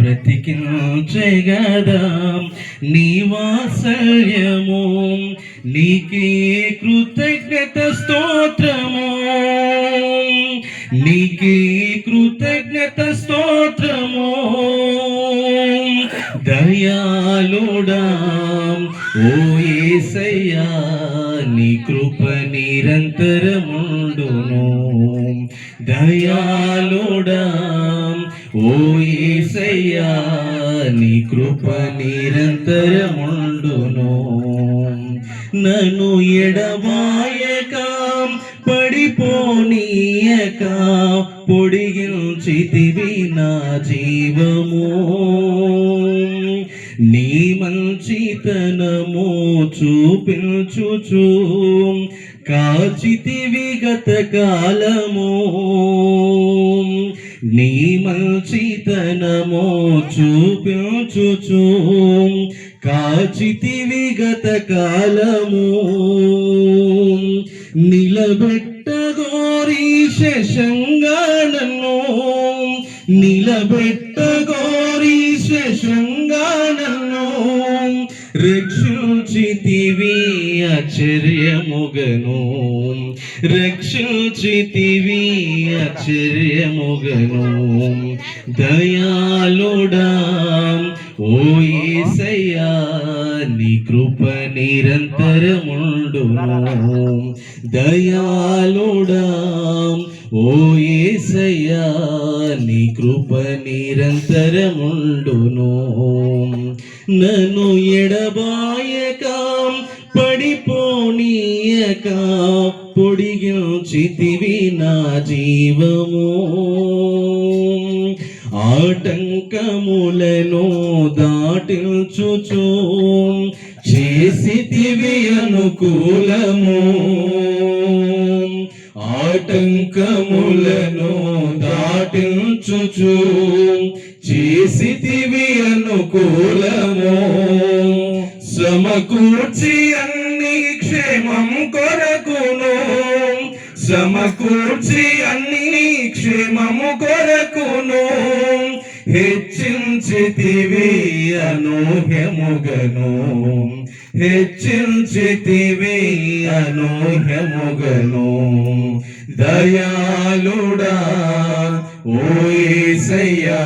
బ్రతికించగదా నీ వాత్సల్యము నీకే కృతజ్ఞత స్తోత్రము. నీకే కృతజ్ఞత స్తోత్రము. దయాళుడా ఓ ఏసయ్యా నీ కృప నిరంతరముండును. దయాళుడా ఓ ఏసయ్యా నీ కృప నిరంతరముండును. నన్ను ఎడబాయక పడిపోనీయక పొడిగించితివి నా జీవము. నీ మంచితనము చూపించుచు కాచితివి గత కాలము. నీ మంచితనము చూపించుచు కాచితివి గత కాలము నిలబెట్టగోరి శశంగా నిలబెట్టగోరి శశంగా నన్ను. రక్షించితివి ఆశ్చర్యముగను. రక్షించితివి ఆశ్చర్యముగను. దయాళుడా ఓ ఏసయ్యా నీ కృప నిరంతరముండును. దయాళుడా ఓ ఏసయ్యా నీ కృప నిరంతరముండును. నన్ను ఎడబాయక పడిపోనీయక పొడిగించితివి నా జీవము. ఆటంకములను దాటించుచు చేసితివి అనుకూలము. ఆటంకములను దాటించుచు చేసితివి అనుకూలము. సమకూర్చి అన్ని క్షేమం కో సమకూర్చి అన్ని క్షేమము కొరకును హెచ్చించితివి అనూహ్యముగను హెచ్చించితివి అనూహ్యముగను దయాళుడా ఓయేసయ్యా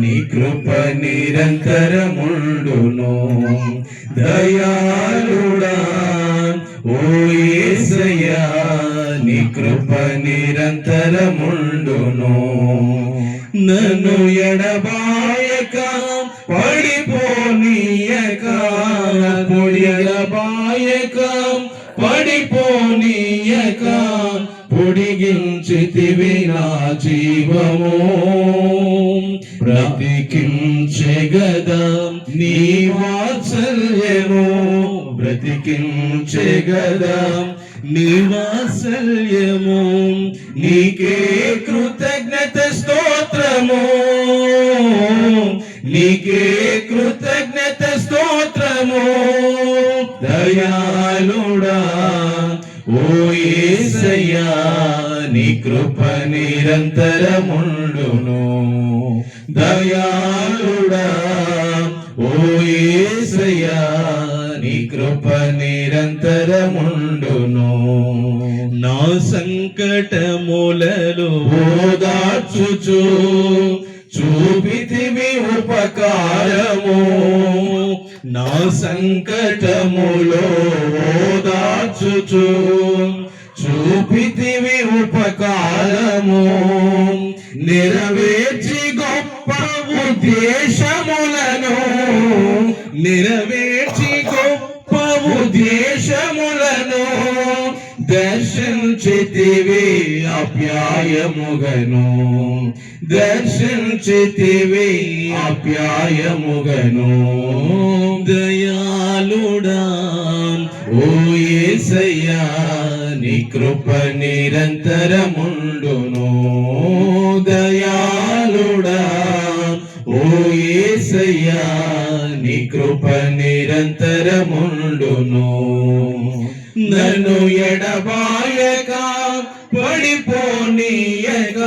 నీ కృప నిరంతరముండును. దయాళుడా ఓయేసయ్యా నీ కృప నిరంతరముండును. నన్ను ఎడబాయక పడిపోనీయక. పొడియడబాయక పడిపోనీయక. పొడిగించితివి నా జీవము. బ్రతికించెగదా నీ వాత్సల్యము. బ్రతికించెగదా నివాసల్యము నీకే కృతజ్ఞత స్తోత్రము. నీకే కృతజ్ఞత స్తోత్రము. దయాళుడా ఓ ఏసయ్యా నీ కృప నిరంతరముండును. దయాళుడా ఓ ఏసయ్యా నీ కృప నిరంతరముండును. నా సంకటములలో ఓదార్చుచు చూపితివి ఉపకారము. నా సంకటములో ఓదార్చుచు చూపితివి ఉపకారము. నెరవేర్చి గొప్ప ఉద్దేశములను నెరవేర్చి దర్శించితివి అప్యాయముగను. దర్శించితివి అప్యాయముగను. దయాళుడా ఓ ఏసయ్యా నీ కృప నిరంతరముండును. దయాళుడా ఓ ఏసయ్యా నీ కృప నిరంతరముండును. నన్ను ఎడబాయక పడిపోనీయక.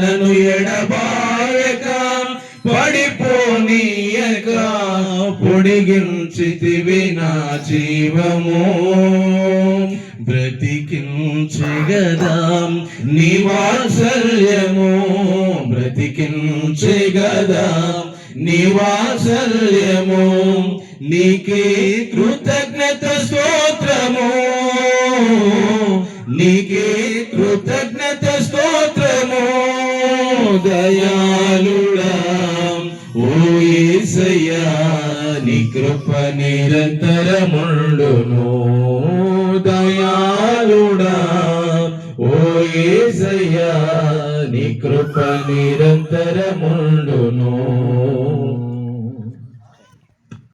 నన్ను ఎడబాయక పడిపోనీయక. పొడిగించితివి నా జీవము. బ్రతికించగదా నివాసల్యము బ్రతికించగదాం నివాసల్యము నీకే కృతజ్ఞత స్తోత్రము. నీకే కృతజ్ఞత స్తోత్రము. దయాళుడా ఓ యేసయ్యా నీ కృప నిరంతరముండును. దయాళుడా ఓ యేసయ్యా నీ కృప నిరంతరముండును.